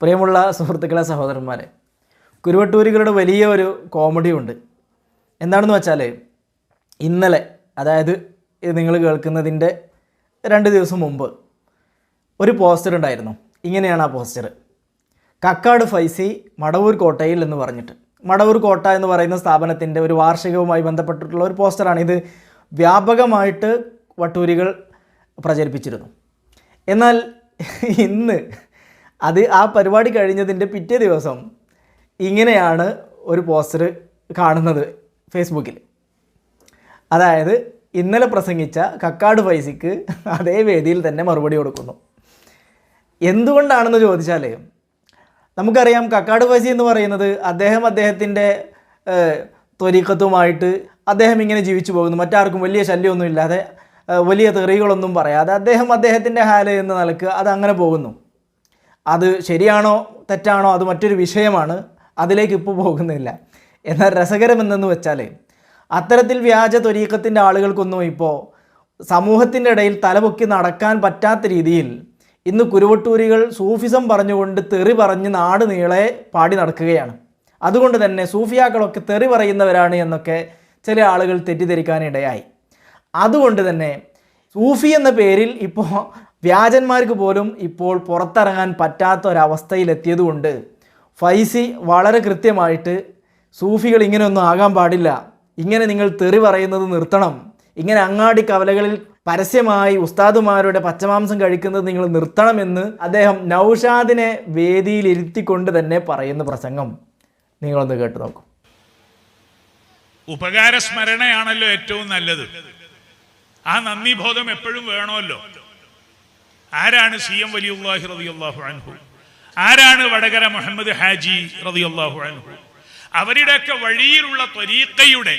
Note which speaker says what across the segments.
Speaker 1: പ്രിയമുള്ള സുഹൃത്തുക്കളെ സഹോദരന്മാരെ കുരുവട്ടൂരികളുടെ വലിയ ഒരു കോമഡി ഉണ്ട്. എന്താണെന്ന് വെച്ചാൽ ഇന്നലെ അതായത് നിങ്ങൾ കേൾക്കുന്നതിന്റെ രണ്ട് ദിവസം മുമ്പ് ഒരു പോസ്റ്റർ ഉണ്ടായിരുന്നു. ഇങ്ങനെയാണ് ആ പോസ്റ്റർ കക്കാട് ഫൈസി മടവൂർ കോട്ടയിൽ എന്ന് പറഞ്ഞിട്ട്. മടവൂർ കോട്ട എന്ന് പറയുന്ന സ്ഥാപനത്തിന്റെ ഒരു വാർഷികവുമായി ബന്ധപ്പെട്ടിട്ടുള്ള ഒരു പോസ്റ്ററാണ് ഇത് വ്യാപകമായിട്ട് വട്ടൂരികൾ പ്രചരിപ്പിച്ചിരുന്നു. എന്നാൽ ഇന്ന് അത് ആ പരിപാടി കഴിഞ്ഞതിന്റെ പിറ്റേ ദിവസം ഇങ്ങനെയാണ് ഒരു പോസ്റ്റർ കാണുന്നത് ഫേസ്ബുക്കിൽ. അതായത് ഇന്നലെ പ്രസംഗിച്ച കക്കാട് പൈസയ്ക്ക് അതേ വേദിയിൽ തന്നെ മറുപടി കൊടുക്കുന്നു. എന്തുകൊണ്ടാണെന്ന് ചോദിച്ചാൽ നമുക്കറിയാം കക്കാട് പൈസ എന്ന് പറയുന്നത് അദ്ദേഹം അദ്ദേഹത്തിന്റെ ത്വരീക്കത്തുമായിട്ട് അദ്ദേഹം ഇങ്ങനെ ജീവിച്ചു പോകുന്നു. മറ്റാർക്കും വലിയ ശല്യമൊന്നുമില്ലാതെ വലിയ തെറികളൊന്നും പറയാതെ അദ്ദേഹം അദ്ദേഹത്തിന്റെ ഹാൽ എന്ന് നിലയ്ക്ക് അത് അങ്ങനെ പോകുന്നു. അത് ശരിയാണോ തെറ്റാണോ അത് മറ്റൊരു വിഷയമാണ് അതിലേക്ക് ഇപ്പോൾ പോകുന്നില്ല. എന്നാൽ രസകരമെന്തെന്ന് വെച്ചാൽ അത്തരത്തിൽ വ്യാജ ത്വരീക്കത്തിന്റെ ആളുകൾക്കൊന്നും ഇപ്പോൾ സമൂഹത്തിന്റെ ഇടയിൽ തലപൊക്കി നടക്കാൻ പറ്റാത്ത രീതിയിൽ ഇന്ന് കുരുവട്ടൂരികൾ സൂഫിസം പറഞ്ഞുകൊണ്ട് തെറി പറഞ്ഞ് നാട് നീളെ പാടി നടക്കുകയാണ്. അതുകൊണ്ട് തന്നെ സൂഫിയാക്കളൊക്കെ തെറി പറയുന്നവരാണ് എന്നൊക്കെ ചില ആളുകൾ തെറ്റിദ്ധരിക്കാനിടയായി. അതുകൊണ്ട് തന്നെ സൂഫി എന്ന പേരിൽ ഇപ്പോൾ വ്യാജന്മാർക്ക് പോലും ഇപ്പോൾ പുറത്തിറങ്ങാൻ പറ്റാത്ത ഒരവസ്ഥയിലെത്തിയതുകൊണ്ട് ഫൈസി വളരെ കൃത്യമായിട്ട് സൂഫികൾ ഇങ്ങനെയൊന്നും ആകാൻ പാടില്ല. ഇങ്ങനെ നിങ്ങൾ തെറി പറയുന്നത് നിർത്തണം. ഇങ്ങനെ അങ്ങാടി കവലകളിൽ പരസ്യമായി ഉസ്താദുമാരുടെ പച്ചമാംസം കഴിക്കുന്നത് നിങ്ങൾ നിർത്തണമെന്ന് അദ്ദേഹം നൗഷാദിനെ വേദിയിലിരുത്തിക്കൊണ്ട് തന്നെ പറയുന്ന പ്രസംഗം. നിങ്ങളൊന്ന് കേട്ടു നോക്കും.
Speaker 2: ഉപകാരസ്മരണയാണല്ലോ ഏറ്റവും നല്ലത്. ആ നന്ദി ബോധം എപ്പോഴും വേണമല്ലോ. ആരാണ് സി എം വലിയുല്ലാഹി റതിയുല്ലാഹു അൻഹു? ആരാണ് വടകര മുഹമ്മദ് ഹാജി റതിയുല്ലാഹു അൻഹു? അവരുടെയൊക്കെ വഴിയിലുള്ള ത്വരീക്കയുടെ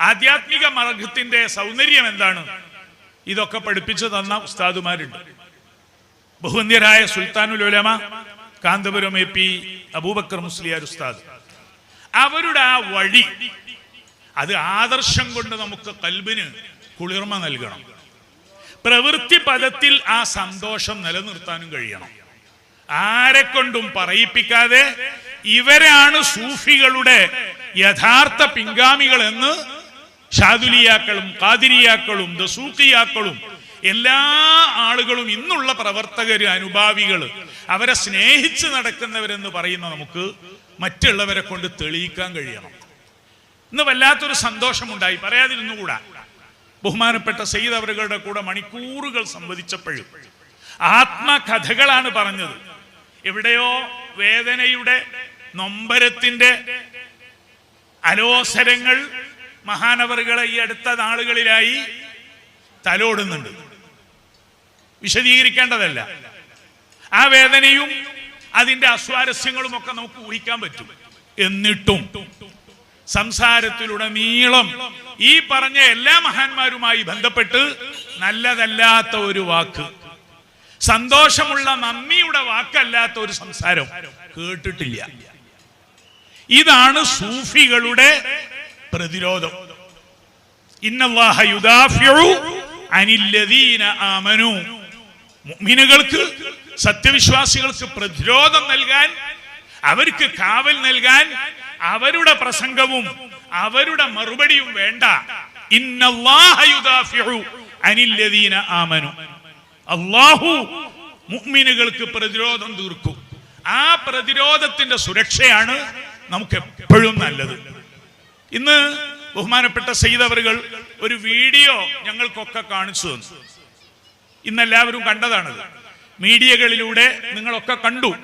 Speaker 2: ആധ്യാത്മിക മാർഗത്തിന്റെ സൗന്ദര്യം എന്താണ്? ഇതൊക്കെ പഠിപ്പിച്ചു തന്ന ഉസ്താദുമാരുണ്ട്. ബഹുവന്യരായ സുൽത്താനുൽ ഉലമ കാന്തപുരം എ പി അബൂബക്കർ മുസ്ലിയാർ ഉസ്താദ്. അവരുടെ ആ വഴി അത് ആദർശം കൊണ്ട് നമുക്ക് കൽബിന് കുളിർമ നൽകണം. പ്രവൃത്തി പദത്തിൽ ആ സന്തോഷം നിലനിർത്താനും കഴിയണം. ആരെ കൊണ്ടും പറയിപ്പിക്കാതെ ഇവരാണ് സൂഫികളുടെ യഥാർത്ഥ പിൻഗാമികൾ എന്ന് ഷാദുലിയാക്കളും കാതിരിയാക്കളും ദസൂക്കിയാക്കളും എല്ലാ ആളുകളും ഇന്നുള്ള പ്രവർത്തകര് അനുഭാവികൾ അവരെ സ്നേഹിച്ച് നടക്കുന്നവരെന്ന് പറയുന്ന നമുക്ക് മറ്റുള്ളവരെ കൊണ്ട് തെളിയിക്കാൻ കഴിയണം. ഇന്ന് വല്ലാത്തൊരു സന്തോഷമുണ്ടായി. പറയാതിരുന്നുകൂടാ. ബഹുമാനപ്പെട്ട സെയ്ദ് അവരുടെ കൂടെ മണിക്കൂറുകൾ സംവദിച്ചപ്പോഴും ആത്മകഥകളാണ് പറഞ്ഞത്. എവിടെയോ വേദനയുടെ നൊമ്പരത്തിന്റെ അലോസരങ്ങൾ മഹാനവറുകളെ ഈ അടുത്ത നാളുകളിലായി തലോടുന്നുണ്ട്. വിശദീകരിക്കേണ്ടതല്ല. ആ വേദനയും അതിന്റെ അസ്വാരസ്യങ്ങളും ഒക്കെ നമുക്ക് ഊഹിക്കാൻ പറ്റും. എന്നിട്ടും സംസാരത്തിലുടനീളം ഈ പറഞ്ഞ എല്ലാ മഹാന്മാരുമായി ബന്ധപ്പെട്ട് നല്ലതല്ലാത്ത ഒരു വാക്ക്. സന്തോഷമുള്ള നന്ദിയുടെ വാക്കല്ലാത്ത ഒരു സംസാരം കേട്ടിട്ടില്ല. ഇതാണ് സൂഫികളുടെ പ്രതിരോധം. ആമനു. മുഅ്മിനുകൾക്ക് സത്യവിശ്വാസികൾക്ക് പ്രതിരോധം നൽകാൻ അവർക്ക് കാവൽ നൽകാൻ അവരുടെ പ്രസംഗവും അവരുടെ മറുപടിയും വേണ്ട. അനില്ലദീന മുഅ്മിനുകൾക്ക് പ്രതിരോധം തീർക്കും. ആ പ്രതിരോധത്തിന്റെ സുരക്ഷയാണ് നമുക്ക് എപ്പോഴും നല്ലത്. ഇന്ന് ബഹുമാനപ്പെട്ട സെയ്തവറുകൾ ഒരു വീഡിയോ ഞങ്ങൾക്കൊക്കെ കാണിച്ചു തന്നു. ഇന്നെല്ലാവരും കണ്ടതാണത്. മീഡിയകളിലൂടെ നിങ്ങളൊക്കെ കണ്ടു.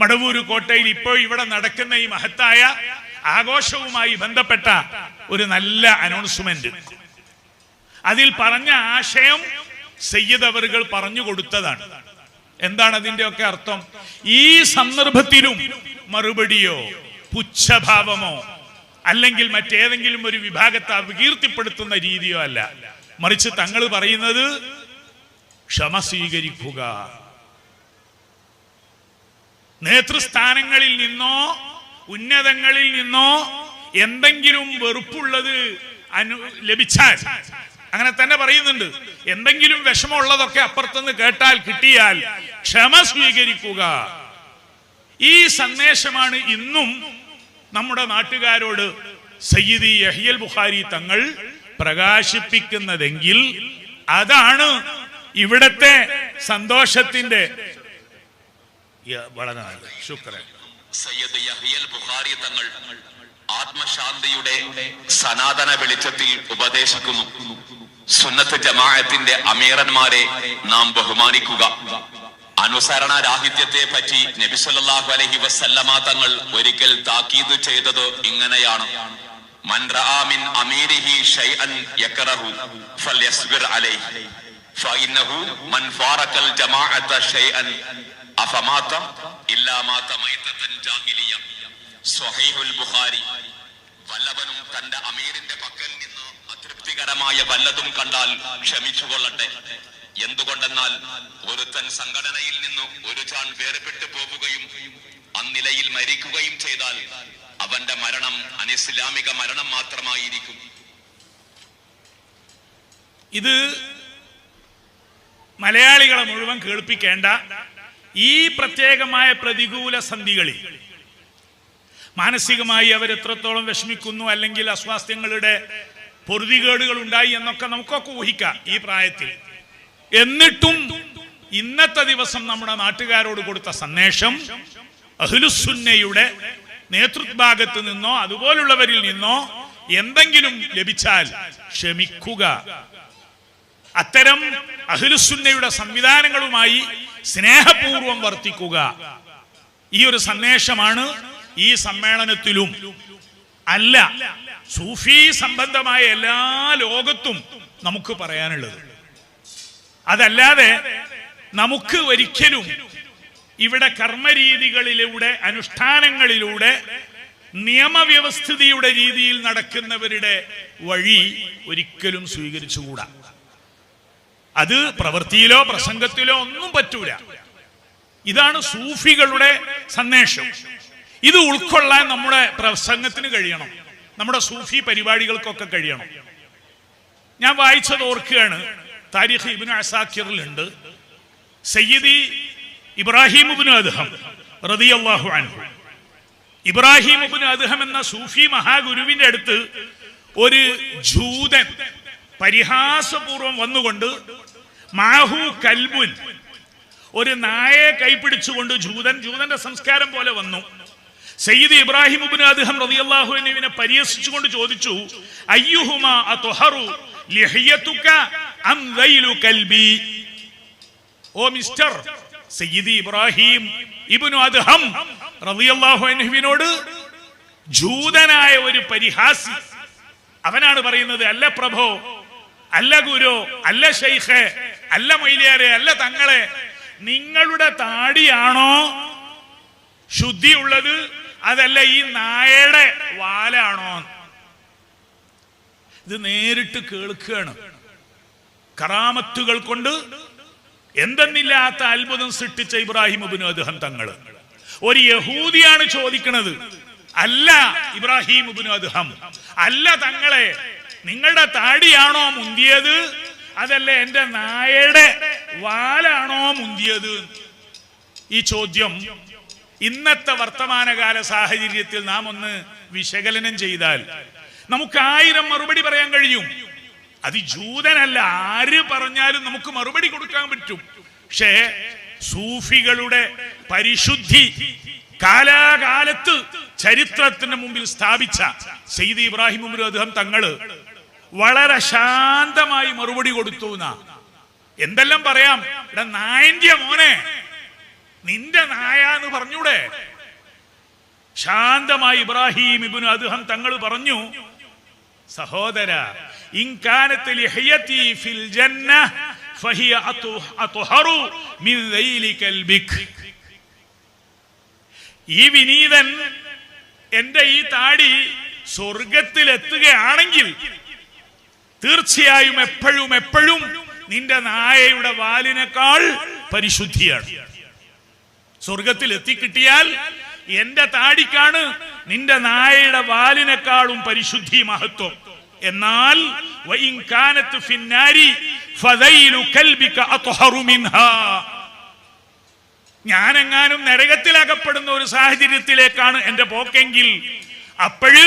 Speaker 2: മടവൂര് കോട്ടയിൽ ഇപ്പോൾ ഇവിടെ നടക്കുന്ന ഈ മഹത്തായ ആഘോഷവുമായി ബന്ധപ്പെട്ട ഒരു നല്ല അനൗൺസ്മെന്റ് അതിൽ പറഞ്ഞ ആശയം സയ്യിദ് അവറുകൾ പറഞ്ഞു കൊടുത്തതാണ്. എന്താണ് അതിന്റെ ഒക്കെ അർത്ഥം? ഈ സന്ദർഭത്തിലും മറുപടിയോ പുച്ഛഭാവമോ അല്ലെങ്കിൽ മറ്റേതെങ്കിലും ഒരു വിഭാഗത്തെ അപകീർത്തിപ്പെടുത്തുന്ന രീതിയോ അല്ല. മറിച്ച് തങ്ങൾ പറയുന്നത് ക്ഷമ സ്വീകരിക്കുക. നേതൃസ്ഥാനങ്ങളിൽ നിന്നോ ഉന്നതങ്ങളിൽ നിന്നോ എന്തെങ്കിലും വെറുപ്പുള്ളത് അനു ലഭിച്ചാൽ അങ്ങനെ തന്നെ പറയുന്നുണ്ട്. എന്തെങ്കിലും വിഷമമുള്ളതൊക്കെ അപ്പുറത്തുനിന്ന് കേട്ടാൽ കിട്ടിയാൽ ക്ഷമ സ്വീകരിക്കുക. ഈ സന്ദേശമാണ് ഇന്നും നമ്മുടെ നാട്ടുകാരോട് സയ്യിദി യഹിയൽ ബുഖാരി തങ്ങൾ പ്രകാശിപ്പിക്കുന്നതെങ്കിൽ അതാണ് ഇവിടത്തെ സന്തോഷത്തിന്റെ
Speaker 3: യഹിയൽ ബുഖാരി തങ്ങൾ ആത്മശാന്തിയുടെ സനാതന വെളിച്ചത്തിൽ ഉപദേശിക്കുന്നു സുന്നത്ത് ജമാഅത്തിന്റെ അമീറന്മാരെ നാം ബഹുമാനിക്കുക. അനുസരണ രാഹിത്യത്തെ പറ്റി നബി അലഹി വസല്ലമ തങ്ങൾ ഒരിക്കൽ താക്കീത് ചെയ്തത് ഇങ്ങനെയാണ്. മൻ റആ മിൻ അമീരിഹി ഷൈഅൻ അലൈഹി. മൻ ജമാഅത ഷൈഅൻ അഫമാത ഇല്ലാ മാത മൈതതൻ ജാഹിലിയ. സ്വഹീഹുൽ ബുഖാരി വല്ലവനും തന്റെ അമീറിന്റെ പക്കൽ നിന്ന് അതൃപ്തികരമായ വല്ലതും കണ്ടാൽ ക്ഷമിച്ചുകൊള്ളട്ടെ. എന്തുകൊണ്ടെന്നാൽ ഒരുത്തൻ സംഘടനയിൽ നിന്ന് ഒരു ചാൺ വേർപെട്ടു പോവുകയും അന്നിലയിൽ മരിക്കുകയും ചെയ്താൽ അവന്റെ മരണം അനിസ്ലാമിക മരണം മാത്രമായിരിക്കും.
Speaker 2: ഇത് മലയാളികളെ മുഴുവൻ കേൾപ്പിക്കേണ്ട ഈ പ്രത്യേകമായ പ്രതികൂല സന്ധികളിൽ മാനസികമായി അവരെത്രത്തോളം വിഷമിക്കുന്നു അല്ലെങ്കിൽ അസ്വാസ്ഥ്യങ്ങളുടെ പൊറുതികേടുകൾ ഉണ്ടായി എന്നൊക്കെ നമുക്കൊക്കെ ഊഹിക്കാം ഈ പ്രായത്തിൽ. എന്നിട്ടും ഇന്നത്തെ ദിവസം നമ്മുടെ നാട്ടുകാരോട് കൊടുത്ത സന്ദേശം അഹ്ലുസുന്നയുടെ നേതൃത്വഭാഗത്ത് നിന്നോ അതുപോലുള്ളവരിൽ നിന്നോ എന്തെങ്കിലും ലഭിച്ചാൽ ക്ഷമിക്കുക. അത്തരം അഹ്ലുസുന്നയുടെ സംവിധാനങ്ങളുമായി സ്നേഹപൂർവം വർത്തിക്കുക. ഈ ഒരു സന്ദേശമാണ് ഈ സമ്മേളനത്തിലും. അല്ല സൂഫി സംബന്ധമായ എല്ലാ ലോകത്തും നമുക്ക് പറയാനുള്ളത്. അതല്ലാതെ നമുക്ക് ഒരിക്കലും ഇവിടെ കർമ്മരീതികളിലൂടെ അനുഷ്ഠാനങ്ങളിലൂടെ നിയമവ്യവസ്ഥിതിയുടെ രീതിയിൽ നടക്കുന്നവരുടെ വഴി ഒരിക്കലും സ്വീകരിച്ചുകൂടാ. അത് പ്രവൃത്തിയിലോ പ്രസംഗത്തിലോ ഒന്നും പറ്റൂല. ഇതാണ് സൂഫികളുടെ സന്ദേശം. ഇത് ഉൾക്കൊള്ളാൻ നമ്മുടെ പ്രസംഗത്തിന് കഴിയണം. നമ്മുടെ സൂഫി പരിപാടികൾക്കൊക്കെ കഴിയണം. ഞാൻ വായിച്ചത് ഓർക്കുകയാണ്. താരിഖ് ഇബിന് അസാക്കിറിലുണ്ട് സയ്യിദി ഇബ്രാഹിം ഇബ്നു അദ്ഹം റളിയല്ലാഹു അൻഹു. ഇബ്രാഹിം ഇബ്നു അദ്ഹം എന്ന സൂഫി മഹാഗുരുവിന്റെ അടുത്ത് ഒരു ജൂതൻ പരിഹാസപൂർവം വന്നുകൊണ്ട് മാഹു കൽബുൻ. ഒരു നായയെ കൈപ്പിടിച്ചുകൊണ്ട് ജൂതൻ ജൂതന്റെ സംസ്കാരം പോലെ വന്നു. സയ്യിദ് ഇബ്രാഹിം ഇബ്നു അദ്ദേഹം റളിയല്ലാഹു അൻഹുവിനെ പരിഹസിച്ചുകൊണ്ട് ചോദിച്ചു അയ്യുഹുമ കൽബി? ഓ മിസ്റ്റർ സയ്യിദി ഇബ്രാഹിം ഇബ്നു അദ്ഹം റളിയല്ലാഹു അൻഹുവിനോട് ജൂതനായ ഒരു പരിഹാസി. അവനാണ് പറയുന്നത് അല്ല പ്രഭോ അല്ല ഗുരു അല്ല ഷെയ്ഖെ അല്ല മൈലിയാരെ അല്ല തങ്ങളെ. നിങ്ങളുടെ താടിയാണോ ശുദ്ധിയുള്ളത്? അതല്ല ഈ നായയുടെ വാലാണോ? ഇത് നേരിട്ട് കേൾക്കുകയാണ്. കറാമത്തുകൾ കൊണ്ട് എന്തെന്നില്ലാത്ത അത്ഭുതം സൃഷ്ടിച്ച ഇബ്രാഹിം അബിനു അദ്ദേഹം തങ്ങൾ. ഒരു യഹൂദിയാണ് ചോദിക്കുന്നത് അല്ല ഇബ്രാഹിം അബിനു അദ്ദേഹം അല്ല തങ്ങളെ നിങ്ങളുടെ താടിയാണോ മുന്തിയത്? അതല്ല എന്റെ നായയുടെ വാലാണോ മുന്തിയത്? ഈ ചോദ്യം ഇന്നത്തെ വർത്തമാനകാല സാഹചര്യത്തിൽ നാം ഒന്ന് വിശകലനം ചെയ്താൽ നമുക്ക് ആയിരം മറുപടി പറയാൻ കഴിയും. അത് ജൂതനല്ല ആര് പറഞ്ഞാലും നമുക്ക് മറുപടി കൊടുക്കാൻ പറ്റും. പക്ഷേ സൂഫികളുടെ പരിശുദ്ധി കാലാകാലത്ത് ചരിത്രത്തിന് മുമ്പിൽ സ്ഥാപിച്ച സെയ്ദ് ഇബ്രാഹിം അദ്ദേഹം തങ്ങൾ വളരെ ശാന്തമായി മറുപടി കൊടുത്തു എന്തെല്ലാം പറയാം? ഇവിടെ നായന്റെ മോനെ നിന്റെ നായ എന്ന് പറഞ്ഞൂടെ. ശാന്തമായി ഇബ്രാഹിം ഇബിനു അദ്ദേഹം തങ്ങൾ പറഞ്ഞു സഹോദര ഈ വിനീതൻ എന്റെ ഈ താടി സ്വർഗത്തിൽ എത്തുകയാണെങ്കിൽ തീർച്ചയായും എപ്പോഴും എപ്പോഴും നിന്റെ നായയുടെ വാലിനേക്കാൾ പരിശുദ്ധിയാണ്. സ്വർഗത്തിൽ എത്തിക്കിട്ടിയാൽ എന്റെ താടിക്കാണ് നിന്റെ നായയുടെ വാലിനേക്കാളും പരിശുദ്ധി മഹത്വം. എന്നാൽ ഞാനെങ്ങാനും നരകത്തിലകപ്പെടുന്ന ഒരു സാഹചര്യത്തിലേക്കാണ് എന്റെ പോക്കെങ്കിൽ അപ്പോഴ്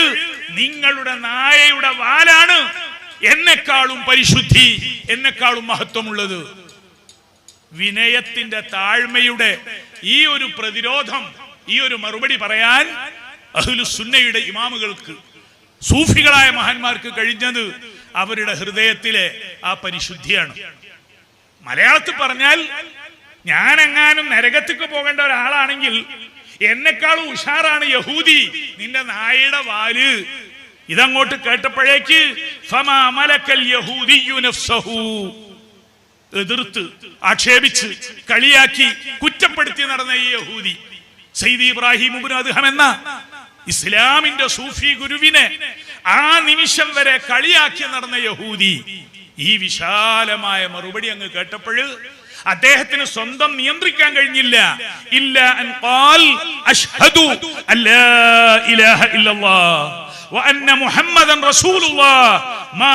Speaker 2: നിങ്ങളുടെ നായയുടെ വാലാണ് എന്നെക്കാളും പരിശുദ്ധി എന്നെക്കാളും മഹത്വമുള്ളത് വിനയത്തിന്റെ താഴ്മയുടെ ഈ ഒരു പ്രതിരോധം ഈ ഒരു മറുപടി പറയാൻ അഹ്ലു സുന്നയുടെ ഇമാമുകൾക്ക് സൂഫികളായ മഹാന്മാർക്ക് കഴിഞ്ഞത് അവരുടെ ഹൃദയത്തിലെ ആ പരിശുദ്ധിയാണ്. മലയാളത്തിൽ പറഞ്ഞാൽ ഞാൻ എങ്ങാനും നരകത്തേക്ക് പോകേണ്ട ഒരാളാണെങ്കിൽ എന്നെക്കാളും ഉഷാറാണ് യഹൂദി. നിന്റെ നായയുടെ വാൽ ഇതങ്ങോട്ട് കേട്ടപ്പോഴേക്ക് എതിർത്ത് ആക്ഷേപിച്ച് കളിയാക്കി കുറ്റപ്പെടുത്തി നടന്ന ഈ യഹൂദി. സയ്യിദ് ഇബ്രാഹിം അദ്ഹം എന്ന ഇസ്ലാമിന്റെ സൂഫി ഗുരുവിനെ ആ നിമിഷം വരെ കളിയാക്കി നടന്ന യഹൂദി. ഈ വിശാലമായ മറുപടി അങ്ങ് കേട്ടപ്പോൾ അദ്ദേഹത്തിന് സ്വന്തം നിയന്ത്രിക്കാൻ കഴിഞ്ഞില്ല. ഇല്ല അൻ ഖാൽ അഷ്ഹദു അല്ലാ ഇലാഹ ഇല്ലല്ലാഹ് വഅന്ന മുഹമ്മദൻ മാ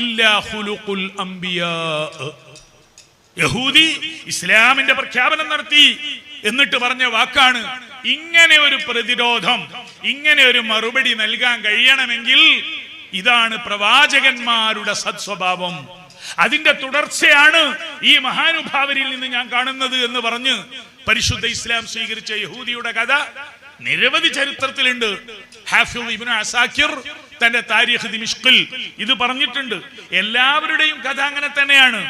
Speaker 2: ഇല്ലാ അംബിയാ. യഹൂദി ഇസ്ലാമിന്റെ പ്രഖ്യാപനം നടത്തി. എന്നിട്ട് പറഞ്ഞ വാക്കാണ് ഇങ്ങനെ ഒരു പ്രതിരോധം ഇങ്ങനെ ഒരു മറുപടി നൽകാൻ കഴിയണമെങ്കിൽ ഇതാണ് പ്രവാചകന്മാരുടെ സത്സ്വഭാവം. അതിന്റെ തുടർച്ചയാണ് ഈ മഹാനുഭാവരിൽ നിന്ന് ഞാൻ കാണുന്നത് എന്ന് പറഞ്ഞ് പരിശുദ്ധ ഇസ്ലാം സ്വീകരിച്ച യഹൂദിയുടെ കഥ നിരവധി ചരിത്രത്തിലുണ്ട്. തന്റെ താരിഖ് ദിമിഷ്കിൽ ഇത് പറഞ്ഞിട്ടുണ്ട്. എല്ലാവരുടെയും കഥ അങ്ങനെ തന്നെയാണ്.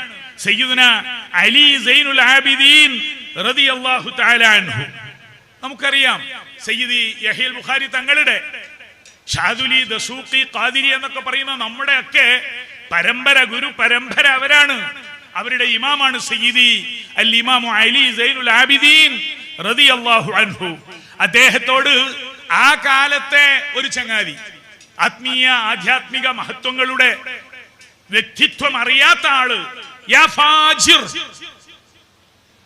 Speaker 2: അലി സൈനുൽ ആബിദീൻ തആല അൻഹു. നമുക്കറിയാം സയ്യിദി യഹീൽ ബുഖാരി തങ്ങളുടെ ഷാദുലി ദസൂഖി ഖാദിരി എന്നൊക്കെ പറയുന്ന നമ്മുടെയൊക്കെ പരമ്പര ഗുരു പരമ്പര അവരാണ്. അവരുടെ ഇമാമാണ് സയ്യിദി അൽ ഇമാമു അലി സൈനുൽ ആബിദീൻ റളിയല്ലാഹു അൻഹു. അദ്ദേഹത്തോട് ആ കാലത്തെ ഒരു ചങ്ങാതി ആത്മീയ ആധ്യാത്മിക മഹത്വങ്ങളുടെ വ്യക്തിത്വം അറിയാത്ത ആൾ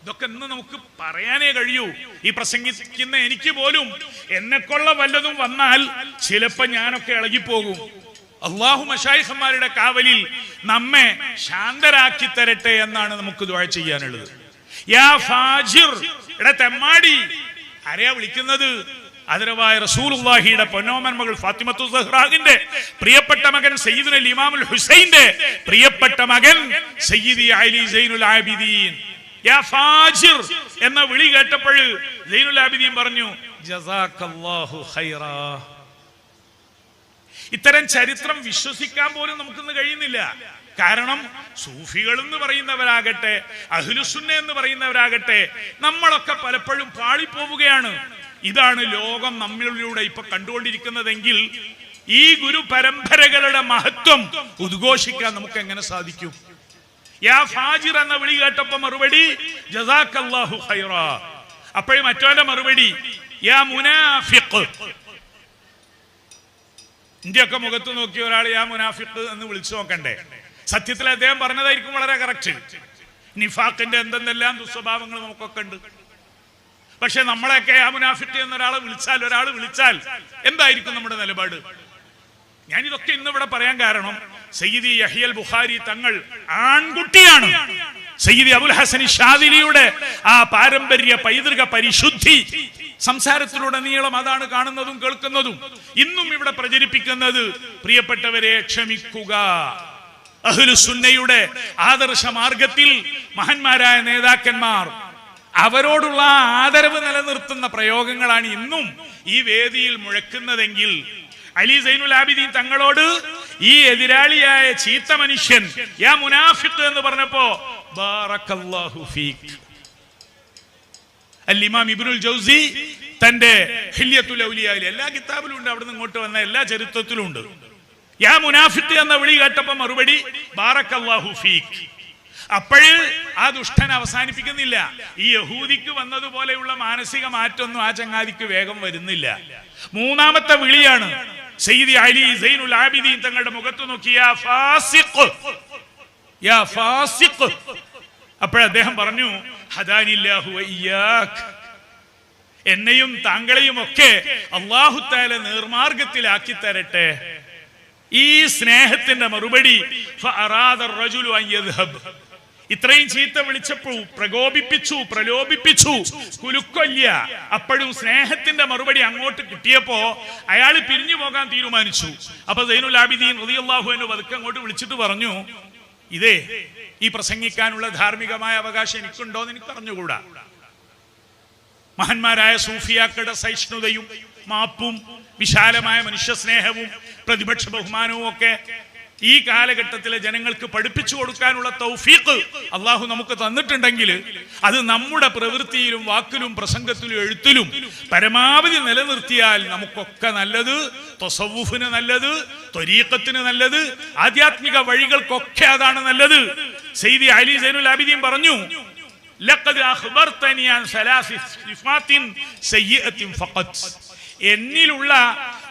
Speaker 2: ഇതൊക്കെ ഇന്ന് നമുക്ക് പറയാനേ കഴിയൂ. ഈ പ്രസംഗിക്കുന്ന എനിക്ക് പോലും എന്നെക്കൊള്ള വല്ലതും വന്നാൽ ചിലപ്പോ ഞാനൊക്കെ ഇളകിപ്പോകും. അള്ളാഹു മഷായിഖന്മാരുടെ കാവലിൽ നമ്മെ ശാന്തരാക്കി തരട്ടെ എന്നാണ് നമുക്ക് ദുആ ചെയ്യാനുള്ളത്. യാ ഫാജിർ എടാ തെമ്മാടി ആരെയാ വിളിക്കുന്നത്? അതിരവായ റസൂലുള്ളാഹിയുടെ പൊന്നോമൻ മകൾ ഫാത്തിമത്തു സഹ്റാഖിന്റെ പ്രിയപ്പെട്ട മകൻ സയ്യിദുൽ ഇമാമുൽ ഹുസൈന്റെ പ്രിയപ്പെട്ട മകൻ സയ്യിദി അലി സൈനുൽ ആബിദീൻ. യാ ഫാജിർ എന്ന വിളി കേട്ടപ്പോൾ സൈനുൽ ആബിദീൻ പറഞ്ഞു ജസാക്കല്ലാഹു ഖൈറാ. ഇത്തരം ചരിത്രം വിശ്വസിക്കാൻ പോലും നമുക്കിന്ന് കഴിയുന്നില്ല. കാരണം സൂഫികൾ എന്ന് പറയുന്നവരാകട്ടെ അഹ്ലുസുന്ന എന്ന് പറയുന്നവരാകട്ടെ നമ്മളൊക്കെ പലപ്പോഴും പാളിപ്പോവുകയാണ്. ഇതാണ് ലോകം നമ്മളിലൂടെ ഇപ്പൊ കണ്ടുകൊണ്ടിരിക്കുന്നതെങ്കിൽ ഈ ഗുരു പരമ്പരകളുടെ മഹത്വം ഉദ്ഘോഷിക്കാൻ നമുക്ക് എങ്ങനെ സാധിക്കും? യാ ഫാജിർ എന്ന വിളി കേട്ടപ്പോ മറുപടി അപ്പോഴും മറ്റോന്റെ മറുപടി യാ മുനാഫിഖ്. ഇന്ത്യയൊക്കെ മുഖത്ത് നോക്കി ഒരാൾ യാ മുനാഫിഖ് എന്ന് വിളിച്ചു നോക്കണ്ടേ? സത്യത്തിൽ അദ്ദേഹം പറഞ്ഞതായിരിക്കും വളരെ കറക്റ്റ് നിഫാക്കിന്റെ എന്തെന്നെല്ലാം ദുസ്വഭാവങ്ങൾ നമുക്കൊക്കെ ഉണ്ട്. പക്ഷെ നമ്മളെയൊക്കെ ആ മുനാഫിക്ക് എന്നൊരാളെ വിളിച്ചാൽ ഒരാൾ വിളിച്ചാൽ എന്തായിരിക്കും നമ്മുടെ നിലപാട്? ഞാനിതൊക്കെ ഇന്ന് ഇവിടെ പറയാൻ കാരണം സയ്യിദി യഹിയൽ ബുഖാരി തങ്ങൾ ആൺകുട്ടിയാണ്. സയ്യിദി അബുൽ ഹസൻ ഷാദിലിയുടെ ആ പാരമ്പര്യ പൈതൃക പരിശുദ്ധി സംസാരത്തിലൂടെ നീളം അതാണ് കാണുന്നതും കേൾക്കുന്നതും. ഇന്നും ഇവിടെ പ്രചരിപ്പിക്കുന്നത് പ്രിയപ്പെട്ടവരെ ക്ഷമിക്കുക. അഹ്ലുസുന്നയുടെ ആദർശ മാർഗത്തിൽ മഹന്മാരായ നേതാക്കന്മാർ അവരോടുള്ള ആദരവ് നിലനിർത്തുന്ന പ്രയോഗങ്ങളാണ് ഇന്നും ഈ വേദിയിൽ മുഴക്കുന്നതെങ്കിൽ അലി സൈനുൽ ആബിദീൻ തങ്ങളോട് ഈ എതിരാളിയായ ചീത്ത മനുഷ്യൻ യാ മുനാഫിഖ് എന്ന് പറഞ്ഞപ്പോ ബാറക്കല്ലാഹു ഫീക് അൽ ഇമാം ഇബ്നുൽ ജൗസി തന്റെ ഹില്യത്തുൽ ഔലിയായിൽ എല്ലാ കിതാബിലും ഉണ്ട് അവിടുന്ന് ഇങ്ങോട്ട് വന്ന എല്ലാ ചരിത്രത്തിലും ഉണ്ട്. യാ മുനാഫിത്ത് എന്ന വിളി കേട്ടപ്പോ മറുപടി ബാറക്കല്ലാഹു ഫീക്. അപ്പോഴ് ആ ദുഷ്ടൻ അവസാനിപ്പിക്കുന്നില്ല. ഈ യഹൂദിക്ക് വന്നതുപോലെയുള്ള മാനസിക മാറ്റമൊന്നും ആ ചങ്ങാതിക്ക് വേഗം വരുന്നില്ല. മൂന്നാമത്തെ വിളിയാണ് സയ്യിദി അലി സൈനുൽ ആബിദീൻ തങ്ങളുടെ മുഖത്ത് നോക്കിയ ഫാസിഖ് യാ ഫാസിഖ് അപ്പോഴദ്ദേഹം പറഞ്ഞു എന്നെയും താങ്കളെയും ഒക്കെ അള്ളാഹുത്താല നേർമാർഗത്തിലാക്കി തരട്ടെ. ഈ സ്നേഹത്തിന്റെ മറുപടി ഇത്രയും ചീത്ത വിളിച്ചപ്പോൾ പ്രകോപിപ്പിച്ചു പ്രലോഭിപ്പിച്ചു. കുലുക്കൊല്ല അപ്പോഴും സ്നേഹത്തിന്റെ മറുപടി അങ്ങോട്ട് കിട്ടിയപ്പോ അയാൾ പിരിഞ്ഞു പോകാൻ തീരുമാനിച്ചു. അപ്പൊ സൈനുൽ ആബിദീൻ റതിയല്ലാഹു എന്ന് പതുക്കെ അങ്ങോട്ട് വിളിച്ചിട്ട് പറഞ്ഞു ഇതേ ഈ പ്രസംഗിക്കാനുള്ള ധാർമ്മികമായ അവകാശം എനിക്കുണ്ടോ എന്ന് എനിക്ക് പറഞ്ഞുകൂടാ മഹാന്മാരായ സൂഫിയാക്കളുടെ സഹിഷ്ണുതയും മാപ്പും വിശാലമായ മനുഷ്യസ്നേഹവും പ്രതിപക്ഷ ബഹുമാനവും ഒക്കെ ഈ കാലഘട്ടത്തിലെ ജനങ്ങൾക്ക് പഠിപ്പിച്ചു കൊടുക്കാനുള്ള തൗഫീഖ് അള്ളാഹു നമുക്ക് തന്നിട്ടുണ്ടെങ്കിൽ അത് നമ്മുടെ പ്രവൃത്തിയിലും വാക്കിലും പ്രസംഗത്തിലും എഴുത്തിലും പരമാവധി നിലനിർത്തിയാൽ നമുക്കൊക്കെ നല്ലത് തൊസവുഫിന് നല്ലത് ത്വരീക്കത്തിന് നല്ലത് ആധ്യാത്മിക വഴികൾക്കൊക്കെ അതാണ് നല്ലത്. സെയ്തി അലി സൈനുൽ ആബിദീൻ പറഞ്ഞു എന്നിലുള്ള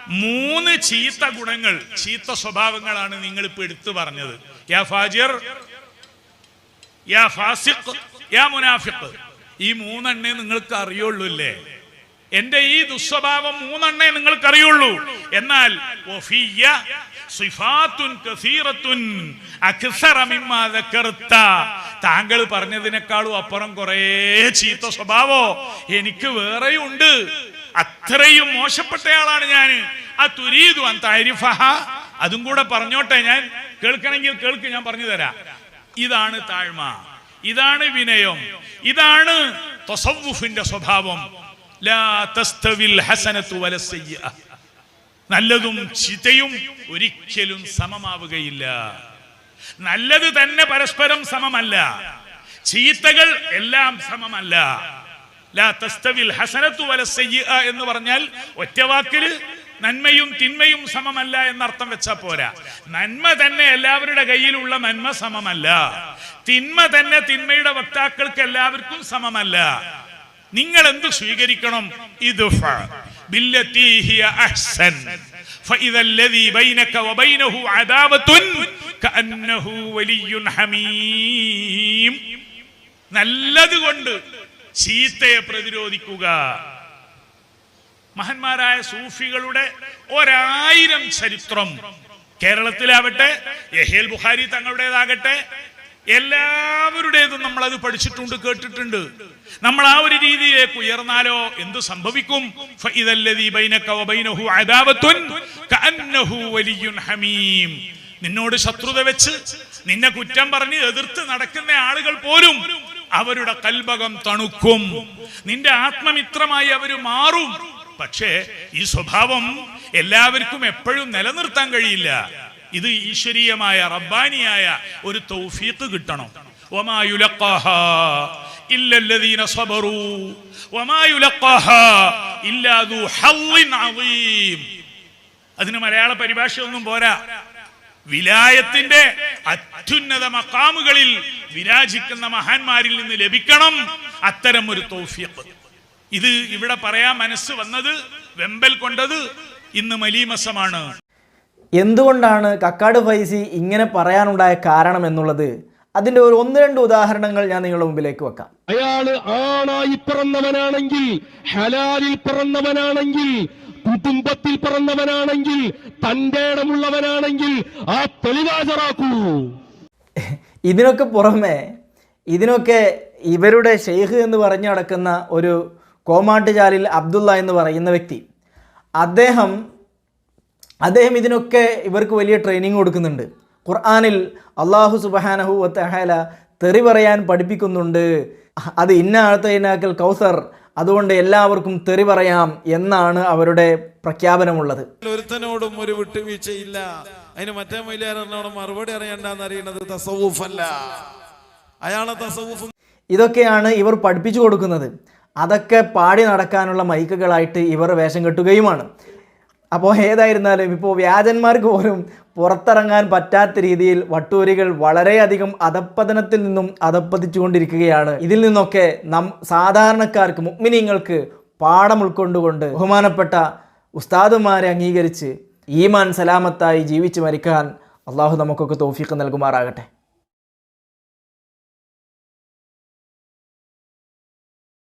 Speaker 2: മൂന്ന് ചീത്ത ഗുണങ്ങൾ ചീത്ത സ്വഭാവങ്ങളാണ് നിങ്ങൾ ഇപ്പൊ എടുത്തു പറഞ്ഞത്. യാ ഫാസിഖ് യാ ഈ മൂന്നെണ്ണേ നിങ്ങൾക്ക് അറിയുള്ളൂ അല്ലേ? എന്റെ ഈ ദുസ്വഭാവം മൂന്നെണ്ണേ നിങ്ങൾക്ക് അറിയുള്ളൂ എന്നാൽ താങ്കൾ പറഞ്ഞതിനേക്കാളും അപ്പുറം കുറേ ചീത്ത സ്വഭാവോ എനിക്ക് വേറെയും ഉണ്ട് അത്രയും മോശപ്പെട്ടയാളാണ് ഞാൻ ആ തുരീതു താരിഫഹ. അതും കൂടെ പറഞ്ഞോട്ടെ ഞാൻ. കേൾക്കണമെങ്കിൽ കേൾക്ക് ഞാൻ പറഞ്ഞു തരാം. ഇതാണ് താഴ്മ. ഇതാണ് വിനയം. ഇതാണ് തൊസവുഫിന്റെ സ്വഭാവം. നല്ലതും ചിതയും ഒരിക്കലും സമമാവുകയില്ല. നല്ലത് തന്നെ പരസ്പരം സമമല്ല. ചീത്തകൾ എല്ലാം സമമല്ല. എന്ന് പറഞ്ഞാൽ ഒറ്റവാക്കിൽ നന്മയും തിന്മയും സമമല്ല എന്നർത്ഥം വെച്ചാ പോരാ. നന്മ തന്നെ എല്ലാവരുടെ കയ്യിലുള്ള നന്മ സമമല്ല. തിന്മ തന്നെ തിന്മയുടെ വക്താക്കൾക്ക് എല്ലാവർക്കും സമമല്ല. നിങ്ങൾ എന്ത് സ്വീകരിക്കണം? ഇത് നല്ലത് കൊണ്ട് ചീത്തയെ പ്രതിരോധിക്കുക. മഹന്മാരായ സൂഫികളുടെ ഒരായിരം ചരിത്രം കേരളത്തിലാവട്ടെ യഹേൽ ബുഹാരി തങ്ങളുടേതാകട്ടെ എല്ലാവരുടേതും നമ്മൾ അത് പഠിച്ചിട്ടുണ്ട് കേട്ടിട്ടുണ്ട്. നമ്മൾ ആ ഒരു രീതിയിലേക്ക് ഉയർന്നാലോ? എന്ത് സംഭവിക്കും? നിന്നോട് ശത്രുത വെച്ച് നിന്നെ കുറ്റം പറഞ്ഞ് എതിർത്ത് നടക്കുന്ന ആളുകൾ പോലും അവരുടെ കൽഭകം തണുക്കും. നിന്റെ ആത്മമിത്രമായി അവർ മാറും. പക്ഷേ ഈ സ്വഭാവം എല്ലാവർക്കും എപ്പോഴും നിലനിർത്താൻ കഴിയില്ല. ഇത് ഈശ്വരീയമായ റബ്ബാനിയായ ഒരു തൗഫീഖ് കിട്ടണം. അതിന് മലയാള പരിഭാഷയൊന്നും പോരാ. വിലായത്തിന്റെ അത്യുന്നത മക്കാമുകളിൽ വിരാജിക്കുന്ന മഹാന്മാരിൽ നിന്ന് ലഭിക്കണം. അത്തരം ഒരു തോഫിയപ്പ് ഇത് ഇവിടെ പറയാൻ മനസ്സ് വന്നത് വെമ്പൽ കൊണ്ടത് ഇന്ന് മലീമസമാണ്.
Speaker 1: എന്തുകൊണ്ടാണ് കക്കാട് ഫൈസി ഇങ്ങനെ പറയാനുണ്ടായ കാരണം എന്നുള്ളത്? അതിന്റെ ഒരു ഒന്ന് രണ്ട് ഉദാഹരണങ്ങൾ ഞാൻ നിങ്ങളുടെ മുമ്പിലേക്ക് വെക്കാം.
Speaker 4: അയാൾ ആണായി പിറന്നവനാണെങ്കിൽ ഹലാലിൽ പിറന്നവനാണെങ്കിൽ കുടുംബത്തിൽ പിറന്നവനാണെങ്കിൽ തന്റെ ഇടമുള്ളവനാണെങ്കിൽ ആ തെളിവാചറാക്കൂ
Speaker 1: ഇതിനൊക്കെ പുറമെ ഇതിനൊക്കെ ഇവരുടെ ഷെയ്ഖ് എന്ന് പറഞ്ഞു നടക്കുന്ന ഒരു കോമാട്ടുചാലിൽ അബ്ദുള്ള എന്ന് പറയുന്ന വ്യക്തി. അദ്ദേഹം അദ്ദേഹം ഇതിനൊക്കെ ഇവർക്ക് വലിയ ട്രെയിനിങ് കൊടുക്കുന്നുണ്ട്. ഖുർആാനിൽ അള്ളാഹു സുബഹാനഹു വത്തഹല തെറി പറയാൻ പഠിപ്പിക്കുന്നുണ്ട്. അത് ഇന്ന ആഴത്തേനാക്കൽ കൗസർ അതുകൊണ്ട് എല്ലാവർക്കും തെറി പറയാം എന്നാണ് അവരുടെ പ്രഖ്യാപനമുള്ളത്.
Speaker 5: ഒരുത്തനോടും ഒരു വിട്ടുവീഴ്ചയില്ല. അതിന് മറ്റേ മൈലോട് മറുപടി അറിയണ്ടെന്ന് അറിയുന്നത് തസവൂഫല്ല. അയാളെ തസവൂഫ്
Speaker 1: ഇതൊക്കെയാണ് ഇവർ പഠിപ്പിച്ചു കൊടുക്കുന്നത്. അതൊക്കെ പാടി നടക്കാനുള്ള മൈക്കുകളായിട്ട് ഇവർ വേഷം കെട്ടുകയുമാണ്. അപ്പോൾ ഏതായിരുന്നാലും ഇപ്പോൾ വ്യാജന്മാർക്ക് പോലും പുറത്തിറങ്ങാൻ പറ്റാത്ത രീതിയിൽ വട്ടൂരികൾ വളരെയധികം അധപ്പതനത്തിൽ നിന്നും അധപ്പതിച്ചുകൊണ്ടിരിക്കുകയാണ്. ഇതിൽ നിന്നൊക്കെ നം സാധാരണക്കാർക്ക് മുക്മിനീങ്ങൾക്ക് പാഠം ഉൾക്കൊണ്ടുകൊണ്ട് ബഹുമാനപ്പെട്ട ഉസ്താദുമാരെ അംഗീകരിച്ച് ഈമാൻ സലാമത്തായി ജീവിച്ച് മരിക്കാൻ അള്ളാഹു നമുക്കൊക്കെ തോഫീക്ക് നൽകുമാറാകട്ടെ.